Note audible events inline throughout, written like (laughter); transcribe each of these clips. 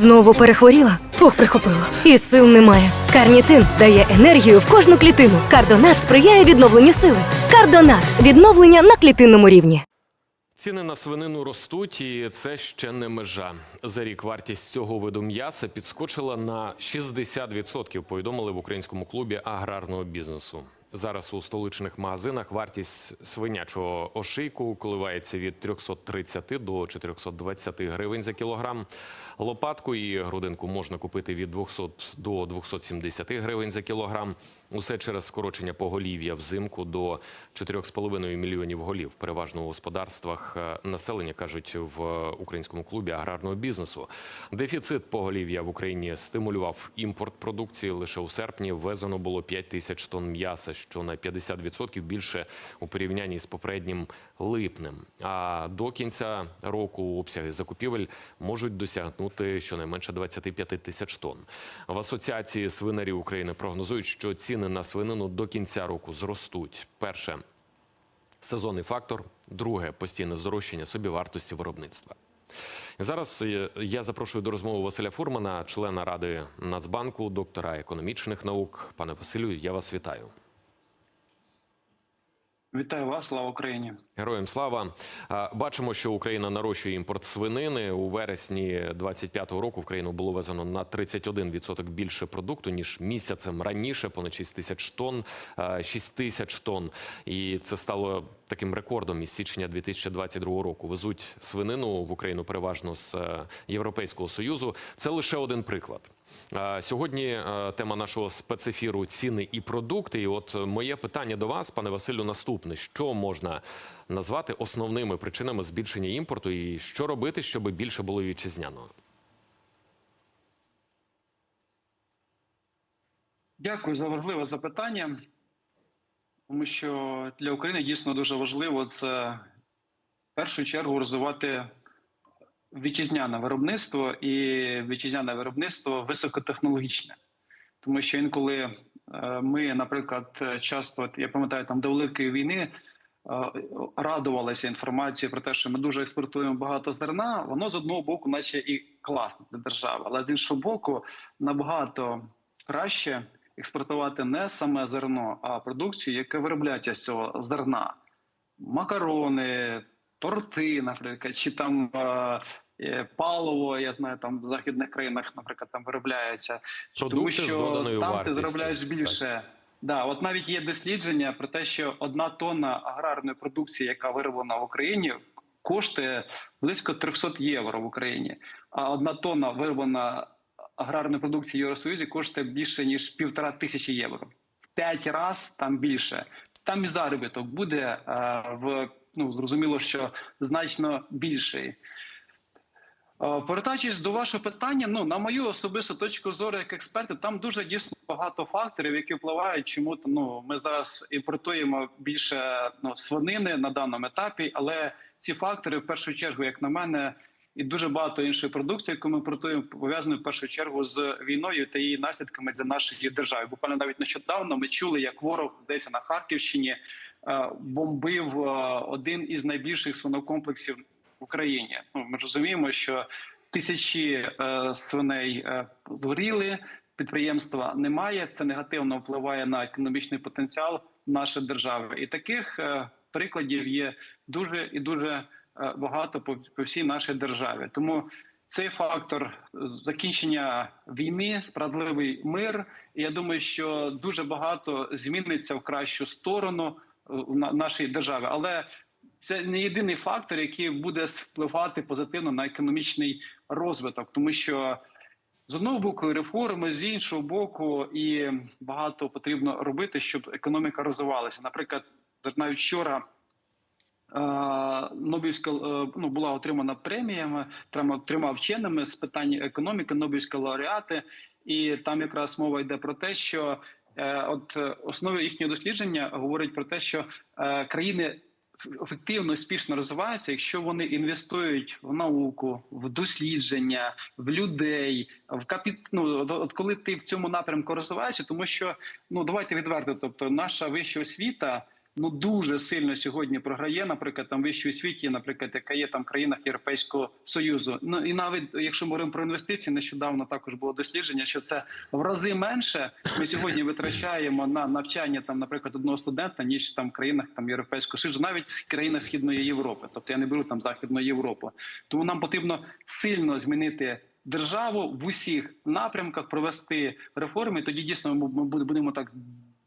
Знову перехворіла? Фух, прихопило. І сил немає. Карнітин дає енергію в кожну клітину. Кардонат сприяє відновленню сили. Кардонат відновлення на клітинному рівні. Ціни на свинину ростуть, і це ще не межа. За рік вартість цього виду м'яса підскочила на 60%, повідомили в українському клубі аграрного бізнесу. Зараз у столичних магазинах вартість свинячого ошийку коливається від 330 до 420 гривень за кілограм. Лопатку і грудинку можна купити від 200 до 270 гривень за кілограм. Усе через скорочення поголів'я взимку до 4,5 мільйонів голів, переважно у господарствах е, населення, кажуть в українському клубі аграрного бізнесу. Дефіцит поголів'я в Україні стимулював імпорт продукції. Лише у серпні ввезено було 5 тисяч тонн м'яса, що на 50% більше у порівнянні з попереднім липнем. А до кінця року обсяги закупівель можуть досягнути щонайменше 25 тисяч тонн. В асоціації свинарів України прогнозують, що ціни на свинину до кінця року зростуть. Перше сезонний фактор, друге постійне здорожчання собівартості виробництва. Зараз я запрошую до розмови Василя Фурмана, члена ради Нацбанку, доктора економічних наук. Пане Василю, я вас вітаю. Вітаю вас, слава Україні. Героям слава бачимо, що Україна нарощує імпорт свинини у вересні 25-го року. В країну було везено на 31% більше продукту ніж місяцем раніше, понад 6 тисяч тонн, а, 6 тисяч тонн. І це стало таким рекордом із січня 2022 року. Везуть свинину в Україну переважно з е, Європейського союзу. Це лише один приклад. Сьогодні е, тема нашого спецефіру ціни і продукти. І от моє питання до вас, пане Василю, наступне: що можна назвати основними причинами збільшення імпорту, і що робити, щоб більше було вітчизняного? Дякую за важливе запитання, тому що для України дійсно дуже важливо це в першу чергу розвивати вітчизняне виробництво і вітчизняне виробництво високотехнологічне. Тому що інколи е, ми, наприклад, часто я пам'ятаю там до великої війни. е, Радувалися інформацією про те, що ми дуже експортуємо багато зерна. Воно з одного боку, наче і класно для держави, але з іншого боку, набагато краще експортувати не саме зерно, а продукцію, яка виробляється з цього зерна: макарони, торти, наприклад, чи там е, е, паливо. Я знаю, там в західних країнах, наприклад, там виробляється. Продукти тому з що доданою там ти заробляєш більше. Да, от навіть є дослідження про те, що одна тонна аграрної продукції, яка вироблена в Україні, коштує близько 300 євро в Україні. А одна тонна вироблена аграрної продукції Євросоюзі коштує більше ніж півтора тисячі євро. В п'ять разів там більше. Там і заробіток буде е, в ну зрозуміло, що значно більший. Е, Повертаючись до вашого питання, ну на мою особисту точку зору як експерта, там дуже дійсно багато факторів, які впливають, чому ну ми зараз імпортуємо більше ну, свинини на даному етапі, але ці фактори, в першу чергу, як на мене, і дуже багато іншої продукції, яку ми імпортуємо, пов'язані в першу чергу з війною та її наслідками для нашої держави. Буквально навіть нещодавно ми чули, як ворог десь на Харківщині е, бомбив е, один із найбільших свинокомплексів в Україні. Ну ми розуміємо, що тисячі е, свиней згоріли, підприємства немає. Це негативно впливає на економічний потенціал нашої держави. І таких прикладів є дуже і дуже багато по, по всій нашій державі. Тому цей фактор е, закінчення війни, справедливий мир. І я думаю, що дуже багато зміниться в кращу сторону е, в нашій державі, але це не єдиний фактор, який буде впливати позитивно на економічний розвиток, тому що з одного боку реформи, з іншого боку, і багато потрібно робити, щоб економіка розвивалася. Наприклад, навіть вчора. Нобелівська е, ну була отримана преміями трьома вченими з питань економіки, Нобелівська лауреати, і там якраз мова йде про те, що е, от е, основи їхнього дослідження говорить про те, що країни ефективно успішно розвиваються, якщо вони інвестують в науку, в дослідження, в людей, в капіт... ну, от коли ти в цьому напрямку розвиваєшся, тому що ну давайте відверто, тобто наша вища освіта ну дуже сильно сьогодні програє, наприклад, там вищій освіті, наприклад, яка є там в країнах Європейського союзу. Ну і навіть якщо ми говоримо про інвестиції, нещодавно також було дослідження, що це в рази менше. Ми сьогодні витрачаємо на навчання там, наприклад, одного студента, ніж там в країнах там Європейського союзу, навіть в країнах Східної Європи. Тобто я не беру там Західну Європу. Тому нам потрібно сильно змінити. Державу в усіх напрямках провести реформи. Тоді дійсно ми будемо так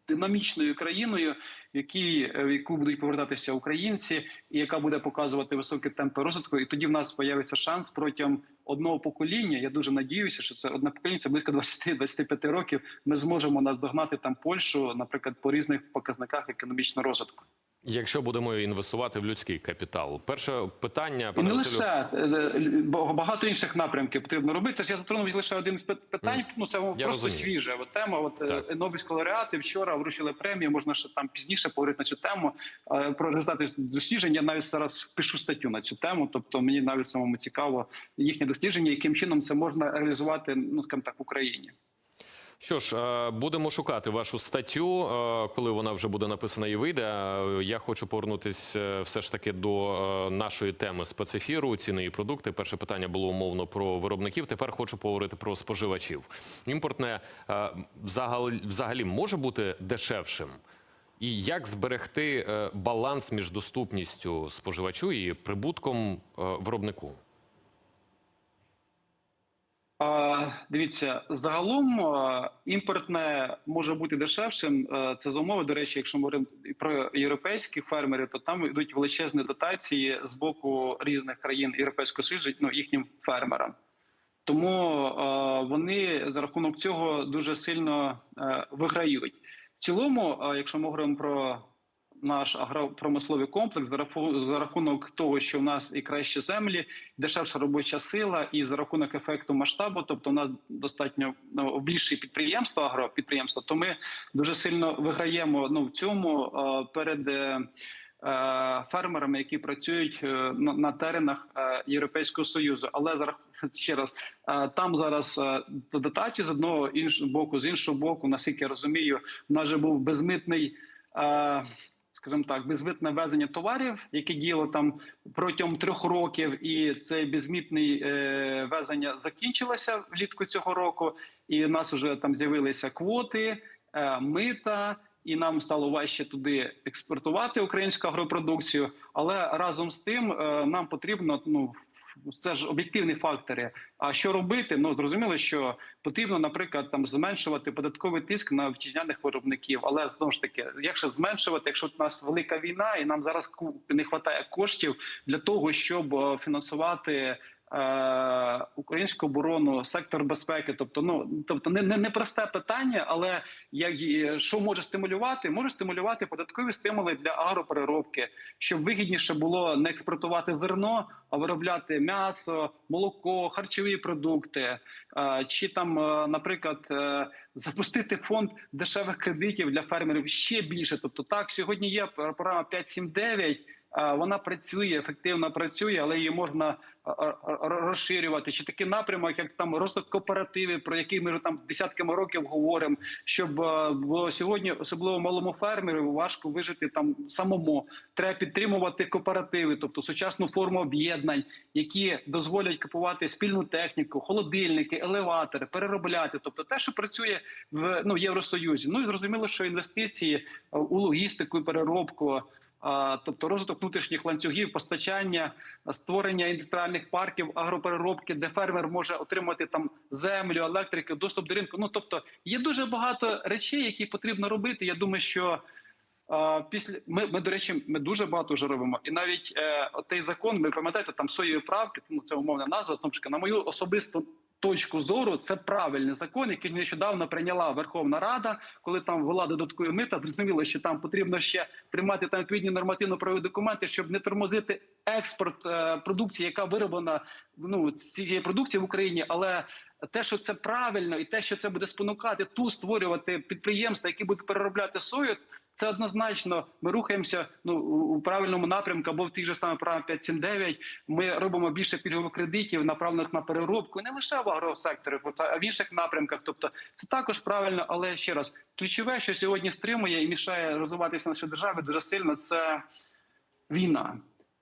динамічною країною, в якій в яку будуть повертатися українці, і яка буде показувати високі темпи розвитку. І тоді в нас з'явиться шанс протягом одного покоління. Я дуже надіюся, що це одне покоління, це близько 20-25 років. Ми зможемо наздогнати там Польщу, наприклад, по різних показниках економічного розвитку. Якщо будемо інвестувати в людський капітал, перше питання І пане не лише е, багато інших напрямків потрібно робити. Це ж я затронув лише один з питань. Мгм. Ну це Я просто розумію. свіже. От тема. От е, Так. Нобелівські лауреати вчора вручили премію. Можна ще там пізніше поговорити на цю тему. Е, Про результати досліджень. Я навіть зараз пишу статтю на цю тему. Тобто мені навіть самому цікаво їхнє дослідження, яким чином це можна реалізувати, ну скажімо так, в Україні. Що ж, е, будемо шукати вашу статтю, е, коли вона вже буде написана і вийде. Е, Я хочу повернутися все ж таки до нашої теми спецефіру, ціни і продукти. Перше питання було умовно про виробників. Тепер хочу поговорити про споживачів. Імпортне взагалі, може бути дешевшим. І як зберегти баланс між доступністю споживачу і прибутком виробнику? Дивіться, загалом імпортне може бути дешевшим. Це за умови. До речі, якщо ми говоримо про європейських фермерів, то там йдуть величезні дотації з боку різних країн Європейського Союзу ну, їхнім фермерам. Тому вони за рахунок цього дуже сильно е, виграють. В цілому, якщо ми говоримо про наш агропромисловий комплекс, за рахунок того, що в нас і кращі землі, дешевша робоча сила, і за рахунок ефекту масштабу, тобто у нас достатньо ну, більші підприємства, агропідприємства, то ми дуже сильно виграємо ну, в цьому перед. е, е, Фермерами, які працюють е, на, на теренах Європейського союзу, але зараз ще раз там зараз дотації з одного іншого боку, з іншого боку, наскільки я розумію, в нас же був безмитний. Скажімо так, безмитне ввезення товарів, яке діяло там протягом трьох років, і це безмітне везення закінчилося влітку цього року. І в нас вже там з'явилися квоти, е, мита, і нам стало важче туди експортувати українську агропродукцію. Але разом з тим е, нам потрібно ну це ж об'єктивні фактори. А що робити? Ну зрозуміло, що потрібно, наприклад, там зменшувати податковий тиск на вітчизняних виробників. Але знову ж таки, якщо зменшувати, якщо у нас велика війна, і нам зараз не вистачає коштів для того, щоб е, фінансувати. Е, Українську оборону, сектор безпеки, тобто, ну тобто не, не, не просте питання, але як що може стимулювати? Може стимулювати податкові стимули для агропереробки, щоб вигідніше було не експортувати зерно, а виробляти м'ясо, молоко, харчові продукти, е, чи там, е, наприклад, запустити фонд дешевих кредитів для фермерів ще більше. Тобто, так сьогодні є програма 5.7.9, е, Вона працює, ефективно працює, але її можна розширювати. Чи такий напрямок, як там розвиток кооперативів, про який ми там десятками років говоримо, щоб бо сьогодні, особливо малому фермеру, важко вижити там самому. Треба підтримувати кооперативи, тобто сучасну форму об'єднань, які дозволять купувати спільну техніку, холодильники, елеватори, переробляти, тобто те, що працює в ну Євросоюзі. Ну і зрозуміло, що інвестиції у логістику і переробку. Тобто розвиток внутрішніх ланцюгів, постачання, створення індустріальних парків, агропереробки, де фермер може отримати там землю, електрику, доступ до ринку. Ну тобто є дуже багато речей, які потрібно робити. Я думаю, що після ми, ми до речі, ми дуже багато вже робимо. І навіть е, той закон, ви пам'ятаєте, там соєві правки, ну це умовна назва. Тому що, на мою особисту точку зору, це правильний закон, який нещодавно прийняла Верховна Рада, коли там ввела додаткові мита. Зрозуміло, що там потрібно ще приймати там відповідні нормативно-правові документи, щоб не тормозити експорт е, продукції, яка вироблена ну цієї продукції в Україні, але те, що це правильно, і те, що це буде спонукати ту створювати підприємства, які будуть переробляти сою, Це однозначно. Ми рухаємося ну у правильному напрямку, або в тих же самих програмах 5.7.9. Ми робимо більше пільгових кредитів, направлених на переробку, не лише в агросекторі, а в інших напрямках. Тобто, це також правильно, але ще раз ключове, що сьогодні стримує і мішає розвиватися нашій державі дуже сильно. Це війна.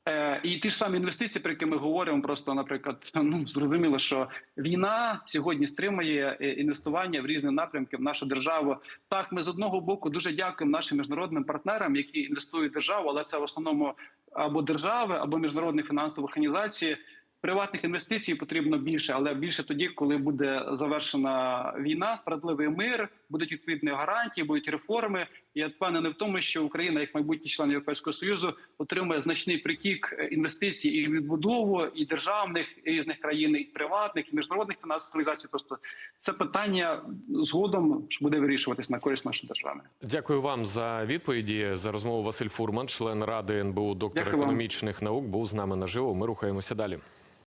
Е, і ті ж самі інвестиції, про які ми говоримо, просто, наприклад, (laughs) ну зрозуміло, що війна сьогодні стримує е, інвестування в різні напрямки в нашу державу. Так, ми з одного боку дуже дякуємо нашим міжнародним партнерам, які інвестують в державу, але це в основному або держави, або міжнародні фінансові організації. Приватних інвестицій потрібно більше, але більше тоді, коли буде завершена війна, справедливий мир, будуть відповідні гарантії, будуть реформи. Я впевнений в тому, що Україна, як майбутній член Європейського союзу, отримає значний притік інвестицій і відбудову і державних і різних країн, і приватних, і міжнародних фінансових організацій. Просто це питання згодом буде вирішуватись на користь нашої держави. Дякую вам за відповіді за розмову. Василь Фурман, член ради НБУ, доктор Дякую вам. економічних наук, був з нами наживо. Ми рухаємося далі.